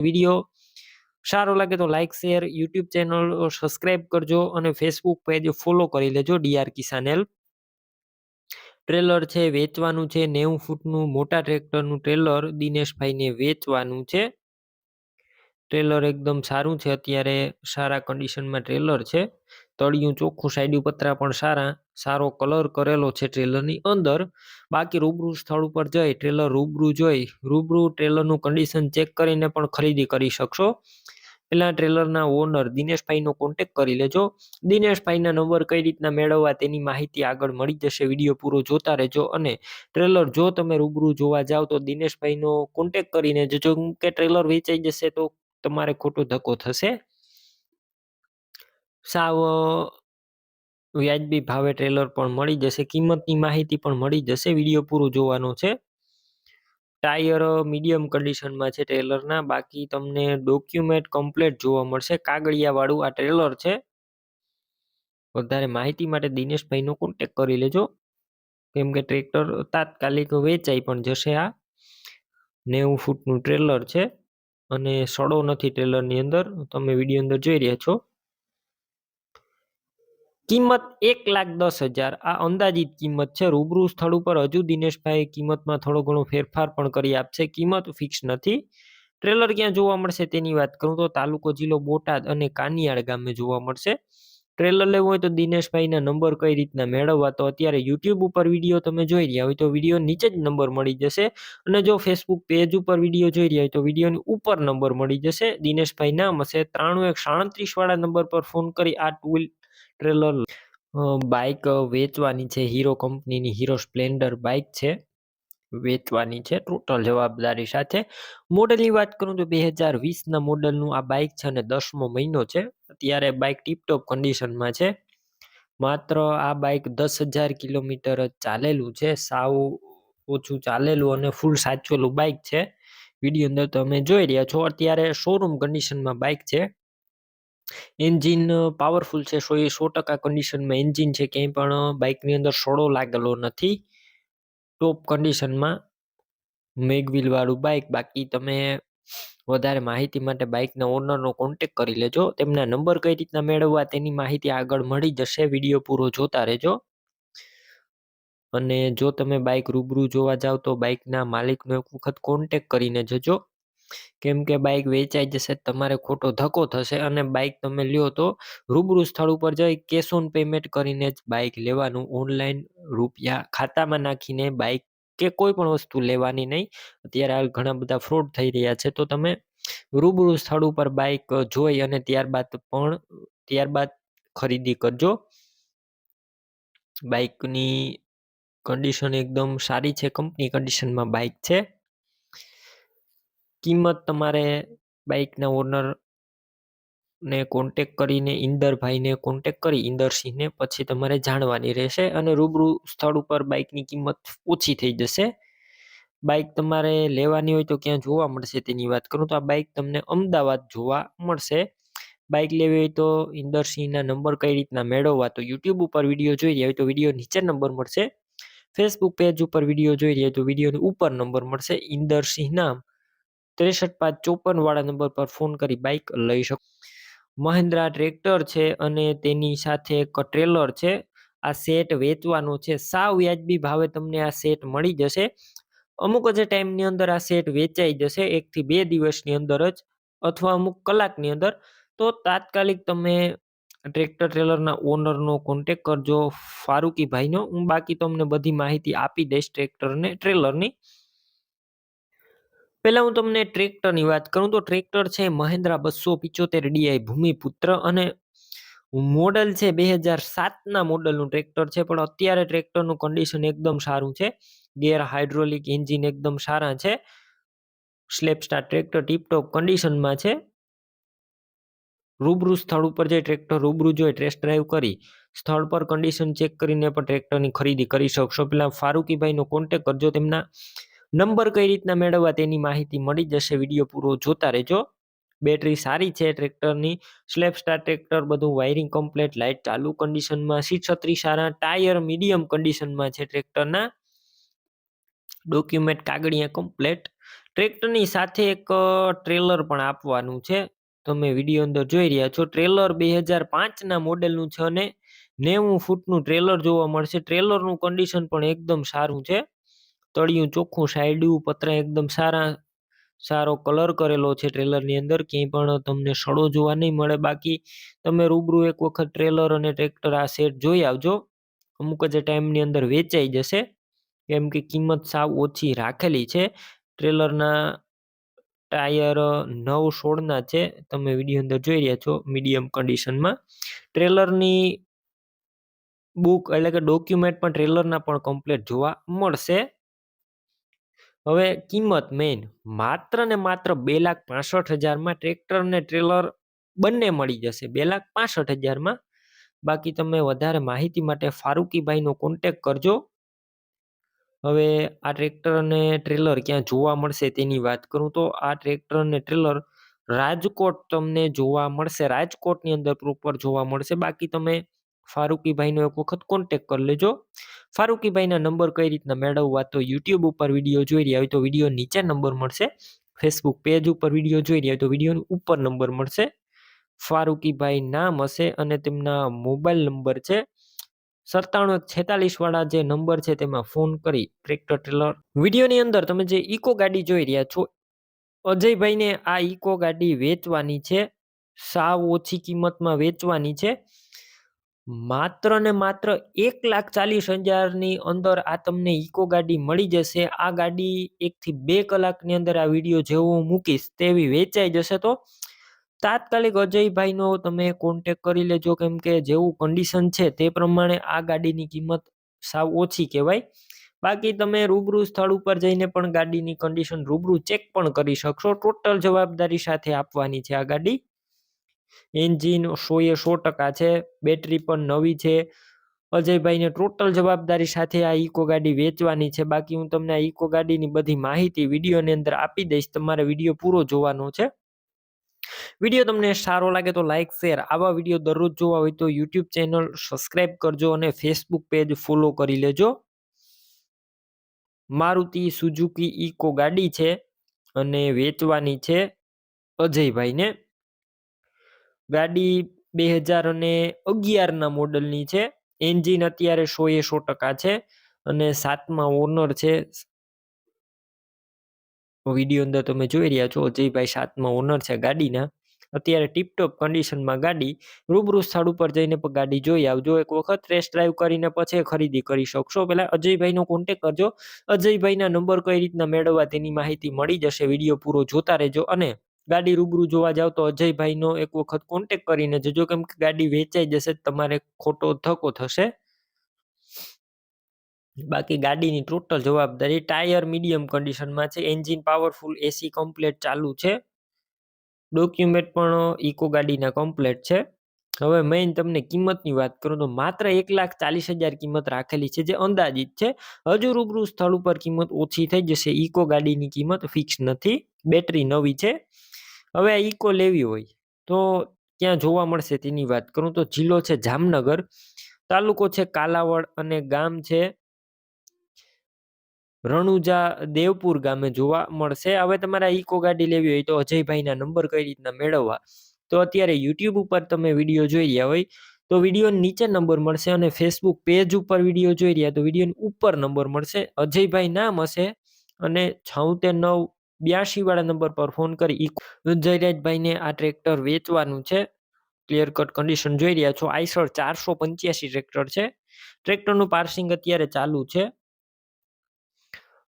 Video સારો લાગે તો like share YouTube channel subscribe કરજો અને ફેસબુક પેજ ફોલો કરી લેજો ડીઆર કિસાનેલ ટ્રેલર છે, વેચવાનું છે, નેવું ફૂટનું મોટા ટ્રેક્ટરનું ટ્રેલર દિનેશભાઈને વેચવાનું છે. ટ્રેલર એકદમ સારું છે, અત્યારે સારા કન્ડિશનમાં ટ્રેલર છે. તળિયું ચોખ્ખું સાઈડ પતરા પણ સારા, સારો કલર કરેલો છે ટ્રેલરની અંદર. બાકી રૂબરૂ સ્થળ ઉપર જઈ ટ્રેલર રૂબરૂ જોઈ, રૂબરૂ ટ્રેલરનું કન્ડિશન ચેક કરીને પણ ખરીદી કરી શકશો. પહેલાં ટ્રેલરના ઓનર દિનેશભાઈનો કોન્ટેક કરી લેજો. દિનેશભાઈના નંબર કઈ રીતના મેળવવા તેની માહિતી આગળ મળી જશે વીડિયો પૂરો જોતા રહેજો અને ટ્રેલર જો તમે રૂબરૂ જોવા જાઓ તો દિનેશભાઈનો કોન્ટેક કરીને જજો. કે ટ્રેલર વેચાઈ જશે તો તમારે ખોટો ધક્કો થશે. સાવ વ્યાજબી ભાવે ટ્રેલર પણ મળી જશે. કિંમતની માહિતી પણ મળી જશે. વીડિયો પૂરો જોવાનો છે. ટાયર મીડિયમ કન્ડિશનમાં છે ટ્રેલરના બાકી તમને ડોક્યુમેન્ટ કમ્પ્લેટ જોવા મળશે. કાગળિયાવાળું આ ટ્રેલર છે. વધારે માહિતી માટે દિનેશભાઈનો કોન્ટેક કરી લેજો. કેમ કે ટ્રેક્ટર તાત્કાલિક વેચાઈ પણ જશે આ. નેવું ફૂટનું ટ્રેલર છે. અને સડો નથી ટ્રેલરની અંદર. તમે વીડિયો અંદર જોઈ રહ્યા છો. કિંમત એક લાખ દસ હજાર. આ અંદાજિત કિંમત છે. રૂબરૂ સ્થળ ઉપર હજુ દિનેશભાઈ કિંમતમાં થોડો ઘણો ફેરફાર પણ કરી આપશે. કિંમત ફિક્સ નથી. ટ્રેલર ક્યાં જોવા મળશે તેની વાત કરું તો તાલુકો જિલ્લો બોટાદ અને કાનિયાળ ગામે જોવા મળશે. ટ્રેલર લેવું હોય તો દિનેશભાઈના નંબર કઈ રીતના મેળવવા તો અત્યારે યુટ્યુબ ઉપર વીડિયો તમે જોઈ રહ્યા હોય તો વીડિયો નીચે જ નંબર મળી જશે. અને જો ફેસબુક પેજ ઉપર વીડિયો જોઈ રહ્યા હોય તો વિડીયોની ઉપર નંબર મળી જશે. દિનેશભાઈ નામ હશે. ત્રાણું એક સાડત્રીસ વાળા નંબર પર ફોન કરી આ ટૂલ ટ્રેલર બાઈક વેચવાની છે. હીરો કંપનીની હીરો સ્પ્લેન્ડર બાઇક છે. વેચવાની છે. ટોટલ જવાબદારી સાથે. મોડલની વાત કરું તો બે હજાર વીસના મોડલનું આ બાઈક છે અને દસમો મહિનો છે. અત્યારે બાઇક ટીપટોપ કન્ડિશનમાં છે. માત્ર આ બાઇક દસ હજાર કિલોમીટર ચાલેલું છે. સાવ ઓછું ચાલેલું અને ફૂલ સાચવેલું બાઈક છે. વીડિયો અંદર તમે જોઈ રહ્યા છો. અત્યારે શોરૂમ કન્ડિશનમાં બાઈક છે. એન્જિન પાવરફુલ છે. સો એ સો ટકા કન્ડિશનમાં એન્જિન છે ક્યાંય પણ બાઇકની અંદર સોડો લાગેલો નથી. ટોપ કન્ડિશનમાં મેગવિલ વાળું બાઇક બાકી તમે વધારે માહિતી માટે બાઇકના ઓનરનો કોન્ટેક કરી લેજો. તેમના નંબર કઈ રીતના મેળવવા તેની માહિતી આગળ મળી જશે. વીડિયો પૂરો જોતા રહેજો. અને જો તમે બાઇક રૂબરૂ જોવા જાવ તો બાઇકના માલિકનો એક વખત કોન્ટેક કરીને જજો. કેમ કે બાઈક વેચાઈ જશે, તમારે ખોટો ધક્કો થશે અને બાઈક તમે લ્યો તો રૂબરૂ સ્થળ ઉપર જઈ કેશ ઓન પેમેન્ટ કરીને જ બાઈક લેવાનું. ઓનલાઈન રૂપિયા ખાતામાં નાખીને બાઇક કે કોઈ પણ વસ્તુ લેવાની નહીં. અત્યારે હાલ ઘણા બધા ફ્રોડ થઈ રહ્યા છે. તો તમે રૂબરૂ સ્થળ ઉપર બાઇક જોઈ અને ત્યારબાદ પણ, ત્યારબાદ ખરીદી કરજો. બાઈકની કન્ડિશન એકદમ સારી છે. કંપની કન્ડિશનમાં બાઇક છે. કિંમત તમારે બાઇકના ઓનર ને કોન્ટેક કરીને ઇન્દરભાઈને કોન્ટેક કરી ઇન્દરસિંહને પછી તમારે જાણવાની રહેશે અને રૂબરૂ સ્થળ ઉપર બાઇકની કિંમત ઓછી થઈ જશે. બાઇક તમારે લેવાની હોય તો ક્યાં જોવા મળશે તેની વાત કરું તો આ બાઇક તમને અમદાવાદ જોવા મળશે. બાઇક લેવી હોય તો ઇન્દરસિંહના નંબર કઈ રીતના મેળવવા તો યુટ્યુબ ઉપર વીડિયો જોઈ રહ્યા હોય તો વીડિયો નીચે નંબર મળશે. ફેસબુક પેજ ઉપર વીડિયો જોઈ રહ્યા તો વિડીયોની ઉપર નંબર મળશે. ઇન્દરસિંહ નામ ત્રેસઠ પાંચ ચોપન વાળા નંબર પર ફોન કરી બાઇક લઈ શકો. મહિન્દ્રા ટ્રેક્ટર છે અને તેની સાથે એક ટ્રેલર છે. આ સેટ વેચવાનો છે. સાવ વ્યાજબી ભાવે તમને આ સેટ મળી જશે. અમુક જ ટાઈમની અંદર આ સેટ વેચાઈ જશે. એકથી બે દિવસની અંદર જ અથવા અમુક કલાકની અંદર. તો તાત્કાલિક તમે ટ્રેક્ટર ટ્રેલરના ઓનરનો કોન્ટેક કરજો. ફારૂકીભાઈનો. હું બાકી તમને બધી માહિતી આપી દઈશ ટ્રેક્ટરને, ટ્રેલરની. પહેલા હું તમને ટ્રેક્ટરની વાત કરું તો ટ્રેક્ટર છે મહેન્દ્રા બસો પિચોતેર ડીઆઈ ભૂમિપુત્ર અને મોડલ છે બે હજાર સાતના મોડલનું ટ્રેક્ટર છે, પણ અત્યારે ટ્રેક્ટરનું કન્ડિશન એકદમ સારું છે. ગેર હાઇડ્રોલિક એન્જિન એકદમ સારા છે. સ્લેપસ્ટાર ટ્રેક્ટર ટીપટોપ કન્ડિશનમાં છે. રૂબરૂ સ્થળ ઉપર જે ટ્રેક્ટર રૂબરૂ જોઈ ટેસ્ટ ડ્રાઈવ કરી. સ્થળ પર કન્ડિશન ચેક કરીને પણ ટ્રેક્ટરની ખરીદી કરી શકશો. પેલા ફારૂકીભાઈનો કોન્ટેક કરજો તેમના નંબર કઈ રીતના મેળવવા તેની માહિતી મળી જશે વીડિયો પૂરો જોતા રહેજો. બેટરી સારી છે, ટ્રેક્ટરની સ્લેપ સ્ટાર ટ્રેક્ટર બધું વાયરિંગ કમ્પ્લેટ, લાઇટ ચાલુ કન્ડિશનમાં, સીટ છત્રી સારા, ટાયર મીડિયમ કન્ડિશનમાં છે ટ્રેક્ટરના. ડોક્યુમેન્ટ કાગળિયા કમ્પ્લેટ. ટ્રેક્ટરની સાથે એક ટ્રેલર પણ આપવાનું છે. તમે વીડિયો અંદર જોઈ રહ્યા છો, ટ્રેલર બે હજાર પાંચના મોડેલનું છે અને નેવું ફૂટનું ટ્રેલર જોવા મળશે. ટ્રેલરનું કન્ડિશન પણ એકદમ સારું છે. તળિયું ચોખ્ખું સાઈડું પતરા એકદમ સારા, સારો કલર કરેલો છે ટ્રેલરની અંદર. ક્યાંય પણ તમને સડો જોવા નહીં મળે. બાકી તમે રૂબરૂ એક વખત ટ્રેલર અને ટ્રેક્ટર આ સેટ જોઈ આવજો. અમુક જ ટાઈમની અંદર વેચાઈ જશે. કેમ કે કિંમત સાવ ઓછી રાખેલી છે. ટ્રેલરના ટાયર નવ સોળના છે. તમે વીડિયો અંદર જોઈ રહ્યા છો મીડિયમ કન્ડિશનમાં. ટ્રેલરની બુક એટલે કે ડોક્યુમેન્ટ પણ ટ્રેલરના પણ કમ્પ્લીટ જોવા મળશે. હવે કિંમત મેઇન માત્ર ને માત્ર બે લાખ પાસઠ હજારમાં ટ્રેક્ટર ને ટ્રેલર બંને મળી જશે. બે લાખ પાસઠ હજારમાં. બાકી તમે વધારે માહિતી માટે ફારૂકીભાઈનો કોન્ટેક કરજો. હવે આ ટ્રેક્ટર અને ટ્રેલર ક્યાં જોવા મળશે તેની વાત કરું તો આ ટ્રેક્ટર અને ટ્રેલર રાજકોટ તમને જોવા મળશે. રાજકોટની અંદર પ્રોપર જોવા મળશે. બાકી તમે ફારૂકીભાઈનો એક વખત કોન્ટેક કરી લેજો. ફારૂકીભાઈના નંબર કઈ રીતના મેળવવા તો યુટ્યુબ ઉપર વીડિયો જોઈ રહ્યા હોય તો વીડિયો નીચે નંબર મળશે. ફેસબુક પેજ ઉપર વીડિયો જોઈ રહ્યા હોય તો વિડીયોની ઉપર નંબર મળશે. ફારૂકીભાઈ નામ હશે અને તેમના મોબાઈલ નંબર છે. સત્તાણું છેતાલીસ વાળા જે નંબર છે તેમાં ફોન કરી ટ્રેક્ટર ટ્રેલર વિડીયોની અંદર તમે જે ઇકો ગાડી જોઈ રહ્યા છો, અજયભાઈને આ ઇકો ગાડી વેચવાની છે. સાવ ઓછી કિંમતમાં વેચવાની છે. માત્ર ને માત્ર એક લાખ ચાલીસ હજારની અંદર આ તમને ઇકો ગાડી મળી જશે. આ ગાડી એકથી બે કલાકની અંદર આ વીડિયો જેવો હું મૂકીશ તેવી વેચાઈ જશે તો. તાત્કાલિક અજયભાઈનો તમે કોન્ટેક કરી લેજો કેમ કે જેવું કન્ડિશન છે તે પ્રમાણે આ ગાડીની કિંમત સાવ ઓછી કહેવાય. બાકી તમે રૂબરૂ સ્થળ ઉપર જઈને પણ ગાડીની કન્ડિશન રૂબરૂ ચેક પણ કરી શકશો. ટોટલ જવાબદારી સાથે આપવાની છે આ ગાડી. એન્જિન સો એ સો ટકા છે, બેટરી પણ નવી છે. અજયભાઈને ટોટલ જવાબદારી સાથે આ ઇકો ગાડી વેચવાની છે. બાકી હું તમને આ ઇકો ગાડીની બધી માહિતી વિડીયોની અંદર આપી દઈશ. તમારે વીડિયો પૂરો જોવાનો છે. વીડિયો તમને સારો લાગે તો લાઇક શેર, આવા વીડિયો દરરોજ જોવા હોય તો યુટ્યુબ ચેનલ સબસ્ક્રાઈબ કરજો અને ફેસબુક પેજ ફોલો કરી લેજો. મારુતિ સુઝુકી ઇકો ગાડી છે અને વેચવાની છે અજયભાઈને. ગાડી બે હજાર અને અગિયારના મોડલની છે. એન્જિન અત્યારે સો એ સો ટકા છે અને સાતમા ઓનર છે. વીડિયો અંદર તમે જોઈ રહ્યા છો, અજયભાઈ સાતમા ઓનર છે ગાડીના. અત્યારે ટીપટોપ કન્ડિશનમાં ગાડી રૂબરૂ સ્થળ ઉપર જઈને પણ ગાડી જોઈ આવજો. એક વખત ટેસ્ટ ડ્રાઈવ કરીને પછી ખરીદી કરી શકશો. પહેલા અજયભાઈનો કોન્ટેક કરજો. અજયભાઈના નંબર કઈ રીતના મેળવવા તેની માહિતી મળી જશે. વીડિયો પૂરો જોતા રહેજો અને ગાડી રૂબરૂ જોવા જાવ તો અજયભાઈનો એક વખત કોન્ટેક કરીને જજો કેમ કે ગાડી વેચાઈ જશે તમારે ખોટો ધક્કો થશે. બાકી ગાડીની ટોટલ જવાબદારી ટાયર મીડિયમ કન્ડિશનમાં છે એન્જિન પાવરફુલ એસી કમ્પ્લેટ ચાલુ છે. ડોક્યુમેન્ટ પણ ઇકો ગાડીના કમ્પ્લેટ છે. હવે મેઇન તમને કિંમતની વાત કરું તો માત્ર એક લાખ ચાલીસ હજાર કિંમત રાખેલી છે, જે અંદાજિત છે. હજુ રૂબરૂ સ્થળ ઉપર કિંમત ઓછી થઈ જશે ઇકો ગાડીની કિંમત ફિક્સ નથી બેટરી નવી છે. હવે આ ઇકો લેવી હોય. તો ક્યાં જોવા મળશે તેની વાત કરું તો જિલ્લો છે જામનગર, તાલુકો છે કાલાવડ અને ગામ છે રણુજા દેવપુર ગામે જોવા મળશે. હવે તમારે ઇકો ગાડી લેવી હોય તો અજયભાઈના નંબર કઈ રીતના મેળવવા? તો અત્યારે યુટ્યુબ ઉપર તમે વીડિયો જોઈ રહ્યા હોય તો વીડિયો નીચે નંબર મળશે અને ફેસબુક પેજ ઉપર વીડિયો જોઈ રહ્યા તો વીડિયો ઉપર નંબર મળશે. અજયભાઈ નામ હશે અને છોતેર નવ બ્યાસી વાળા નંબર પર ફોન કરી. જયરાજભાઈને આ ટ્રેક્ટર વેચવાનું છે. ક્લિયર કટ કન્ડિશન જોઈ રહ્યા છો. આઈસર ચારસો પંચ્યાસી ટ્રેક્ટર છે. ટ્રેક્ટરનું પાર્સિંગ અત્યારે ચાલુ છે.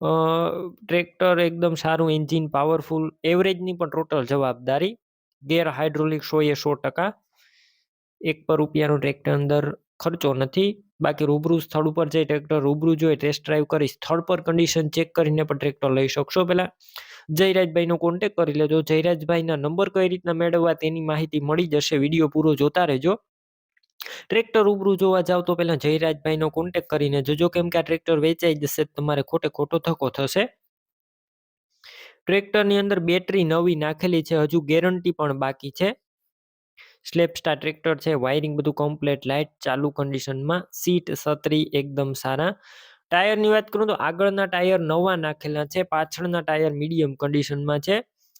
ટ્રેક્ટર એકદમ સારું એન્જિન પાવરફુલ એવરેજની પણ ટોટલ જવાબદારી. ગેર હાઇડ્રોલિક સો એ સો ટકા. એક પર રૂપિયાનો ટ્રેક્ટર અંદર ખર્ચો નથી. બાકી રૂબરૂ સ્થળ ઉપર જઈ ટ્રેક્ટર રૂબરૂ જોઈ ટેસ્ટ ડ્રાઈવ કરી, સ્થળ પર કન્ડિશન ચેક કરીને પણ ટ્રેક્ટર લઈ શકશો પહેલાં જયરાજભાઈનો કોન્ટેક કરી લેજો. જયરાજભાઈના નંબર કઈ રીતના મેળવવા તેની માહિતી મળી જશે વીડિયો પૂરો જોતા રહેજો. ટ્રેક્ટર રૂબરૂ જોવા જાવ તો પહેલા જયરાજભાઈનો કોન્ટેક કરીને જોજો કેમ કે આ ટ્રેક્ટર વેચાઈ જશે તમારે ખોટે ખોટો થકો થશે. ટ્રેક્ટરની અંદર બેટરી નવી નાખેલી છે, હજુ ગેરંટી પણ બાકી છે. સ્લેપ સ્ટાર ટ્રેક્ટર છે વાયરિંગ બધું કમ્પ્લેટ લાઇટ ચાલુ કન્ડિશનમાં સીટ સત્રી એકદમ સારા. ટાયરની વાત કરું તો આગળના ટાયર નવા નાખેલા છે, પાછળના ટાયર મીડિયમ કન્ડિશનમાં છે.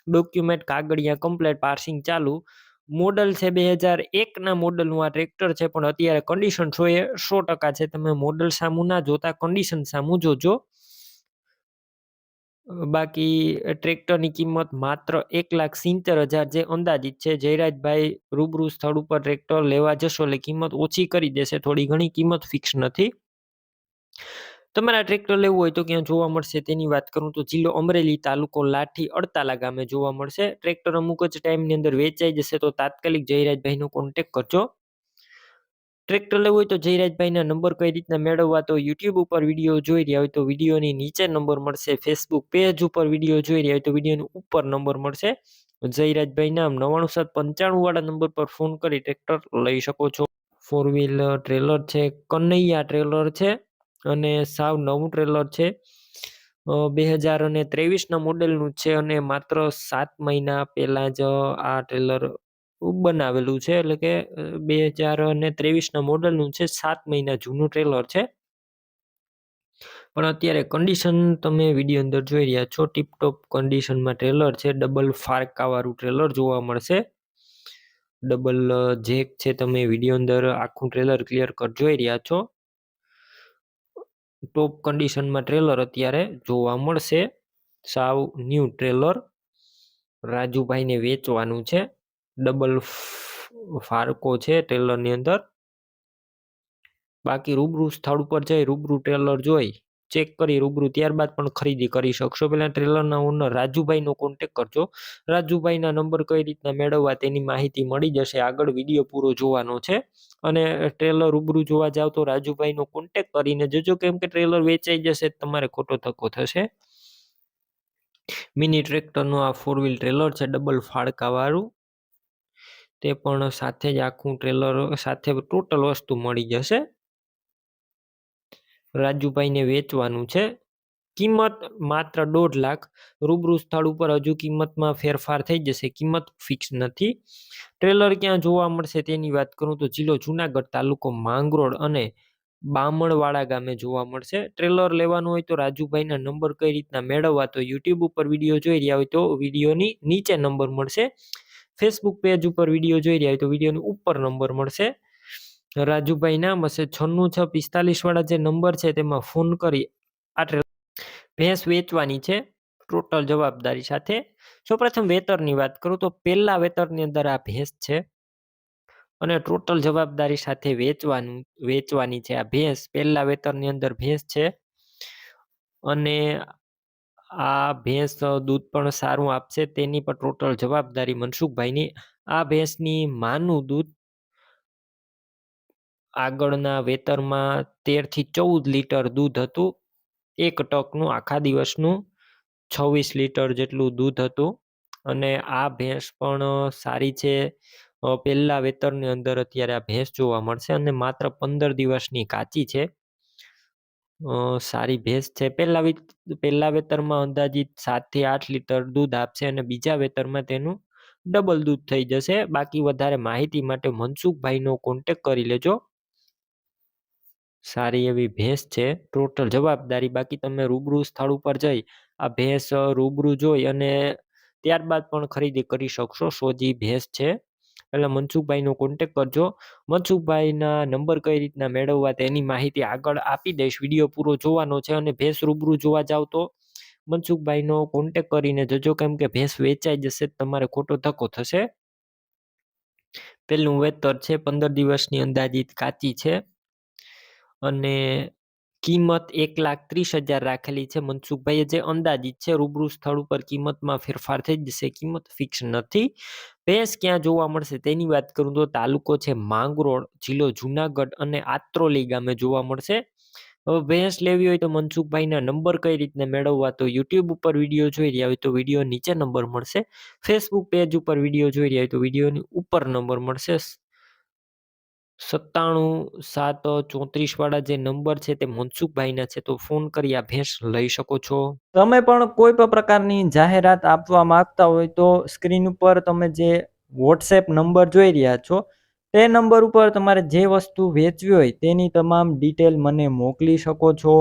ડોક્યુમેન્ટ કાગળિયા કમ્પ્લેટ પાર્સિંગ ચાલુ. મોડલ છે બે હજાર એકના મોડલનું આ ટ્રેક્ટર છે, પણ અત્યારે કન્ડિશન સો એ સો ટકા છે. તમે મોડલ સામું ના જોતા કન્ડિશન સામું જોજો. બાકી ટ્રેક્ટરની કિંમત માત્ર એક લાખ સિત્તેર હજાર જે અંદાજિત છે. જયરાજભાઈ રૂબરૂ સ્થળ ઉપર ટ્રેક્ટર લેવા જશો એટલે કિંમત ઓછી કરી દેશે. થોડી ઘણી કિંમત ફિક્સ નથી. તમારે ટ્રેક્ટર લેવું હોય તો ક્યાં જોવા મળશે? તેની વાત કરું તો જિલ્લો અમરેલી તાલુકો લાઠી અડતાલા ગામે જોવા મળશે. ટ્રેક્ટર અમુક જ ટાઈમની અંદર વેચાઈ જશે તો તાત્કાલિક જયરાજભાઈનો કોન્ટેક કરજો. ટ્રેક્ટર લેવું હોય તો જયરાજભાઈના નંબર કઈ રીતના મેળવવા તો યુટ્યુબ ઉપર વીડિયો જોઈ રહ્યા હોય તો વિડીયોની નીચે નંબર મળશે. ફેસબુક પેજ ઉપર વીડિયો જોઈ રહ્યા હોય તો વિડીયોની ઉપર નંબર મળશે. જયરાજભાઈ નામ નવાણું સાત પંચાણું વાળા નંબર પર ફોન કરી ટ્રેક્ટર લઈ શકો છો. ફોર વ્હીલર ટ્રેલર છે, કનૈયા ટ્રેલર છે. અને સાવ નવું ટ્રેલર છે. બે હજાર અને ત્રેવીસના મોડેલનું છે અને માત્ર સાત મહિના પહેલાં જ આ ટ્રેલર બનાવેલું છે. એટલે કે બે હજાર અને ત્રેવીસના મોડલનું છે સાત મહિના જૂનું ટ્રેલર છે. પણ અત્યારે કન્ડિશન તમે વીડિયો અંદર જોઈ રહ્યા છો ટીપટોપ કન્ડિશનમાં ટ્રેલર છે. ડબલ ફારકાવાળું ટ્રેલર જોવા મળશે. ડબલ જેક છે તમે વીડિયો અંદર આખું ટ્રેલર ક્લિયર કટ જોઈ રહ્યા છો. ટોપ કન્ડિશનમાં ટ્રેલર અત્યારે જોવા મળશે. સાવ ન્યૂ ટ્રેલર. રાજુભાઈને વેચવાનું છે. ડબલ ફારકો છે ટ્રેલરની અંદર. બાકી રૂબરૂ સ્થળ ઉપર જઈ રૂબરૂ ટ્રેલર જોઈ. ચેક કરી રૂબરૂ ત્યારબાદ પણ ખરીદી કરી શકશો. પહેલાં ટ્રેલરના ઓનર રાજુભાઈનો કોન્ટેક કરજો. રાજુભાઈના નંબર કઈ રીતના મેળવવા તેની માહિતી મળી જશે. આગળ વીડિયો પૂરો જોવાનો છે. અને ટ્રેલર રૂબરૂ જોવા જાવ તો રાજુભાઈનો કોન્ટેક કરીને જજો કેમ કે ટ્રેલર વેચાઈ જશે તમારે ખોટો ધક્કો થશે. મિની ટ્રેક્ટરનું આ ફોર વ્હીલ ટ્રેલર છે ડબલ ફાળકાવાળું તે પણ સાથે જ આખું ટ્રેલર સાથે ટોટલ વસ્તુ મળી જશે. રાજુભાઈને વેચવાનું છે. કિંમત માત્ર દોઢ લાખ, રૂબરૂ સ્થળ ઉપર હજુ કિંમતમાં ફેરફાર થઈ જશે. કિંમત ફિક્સ નથી. ટ્રેલર ક્યાં જોવા મળશે તેની વાત કરું તો જિલ્લો જુનાગઢ તાલુકો માંગરોળ અને બામણવાળા ગામે જોવા મળશે. ટ્રેલર લેવાનું હોય તો રાજુભાઈના નંબર કઈ રીતના મેળવવા તો યુટ્યુબ ઉપર વીડિયો જોઈ રહ્યા હોય તો વિડીયોની નીચે નંબર મળશે. ફેસબુક પેજ ઉપર વીડિયો જોઈ રહ્યા હોય તો વિડીયોની ઉપર નંબર મળશે. રાજુભાઈ નામ હશે. છન્નું છ પિસ્તાલીસ વાળા જે નંબર છે તેમાં ફોન કરી આ ભેંસ વેચવાની છે ટોટલ જવાબદારી સાથે. સૌપ્રથમ વેતરની વાત કરું તો પહેલા વેતરની અંદર આ ભેંસ છે અને ટોટલ જવાબદારી સાથે વેચવાનું, વેચવાની છે આ ભેંસ. પહેલા વેતરની અંદર ભેંસ છે અને આ ભેંસ દૂધ પણ સારું આપશે. તેની પણ ટોટલ જવાબદારી મનસુખભાઈની. આ ભેંસની માનું દૂધ આગળના વેતરમાં તેરથી ચૌદ લીટર દૂધ હતું. એક ટકનું આખા દિવસનું છવ્વીસ લીટર જેટલું દૂધ હતું. અને આ ભેંસ પણ સારી છે. પહેલા વેતરની અંદર અત્યારે આ ભેંસ જોવા મળશે અને માત્ર પંદર દિવસની કાચી છે. સારી ભેંસ છે. પહેલા પહેલા વેતરમાં અંદાજિત સાતથી આઠ લીટર દૂધ આપશે અને બીજા વેતરમાં તેનું ડબલ દૂધ થઈ જશે. બાકી વધારે માહિતી માટે મનસુખભાઈનો કોન્ટેક કરી લેજો. સારી એવી ભેંસ છે. ટોટલ જવાબદારી બાકી તમે રૂબરૂ સ્થળ ઉપર જઈ, આ ભેંસ રૂબરૂ જોઈ અને ત્યારબાદ પણ ખરીદી કરી શકશો. સોજી ભેંસ છે. એટલે મનસુખભાઈનો કોન્ટેક કરજો. મનસુખભાઈના નંબર કઈ રીતના મેળવવા તેની માહિતી આગળ આપી દઈશ. વીડિયો પૂરો જોવાનો છે અને ભેંસ રૂબરૂ જોવા જાવ તો મનસુખભાઈનો કોન્ટેક કરીને જજો. કેમ કે ભેંસ વેચાઈ જશે તમારે ખોટો ધક્કો થશે. પેલું વેતર છે, પંદર દિવસની અંદાજિત કાચી છે. અને કિંમત એક લાખ ત્રીસ હજાર રાખેલી છે. મનસુખભાઈએ જે અંદાજિત છે, રૂબરૂ સ્થળ ઉપર કિંમતમાં ફેરફાર થઈ જશે. કિંમત ફિક્સ નથી. ભેંસ ક્યાં જોવા મળશે તેની વાત કરું તો તાલુકો છે માંગરોળ, જિલ્લો જુનાગઢ અને આત્રોલી ગામે જોવા મળશે. હવે ભેંસ લેવી હોય તો મનસુખભાઈના નંબર કઈ રીતે મેળવવા તો યુટ્યુબ ઉપર વીડિયો જોઈ રહ્યા હોય તો વીડિયો નીચે નંબર મળશે. ફેસબુક પેજ ઉપર વીડિયો જોઈ રહ્યા હોય તો વિડીયોની ઉપર નંબર મળશે. સત્તાણું, સાત ચોત્રીસ વાળા જે નંબર છે તે મનસુખભાઈના છે, તો ફોન કરી આ ભેંસ લઈ શકો છો. તમે પણ કોઈ પણ પ્રકારની જાહેરાત આપવા માંગતા હોય તો સ્ક્રીન ઉપર તમે જે વોટ્સએપ નંબર જોઈ રહ્યા છો, તે નંબર ઉપર તમારે જે વસ્તુ વેચવી હોય તેની તમામ ડિટેલ મને મોકલી શકો છો.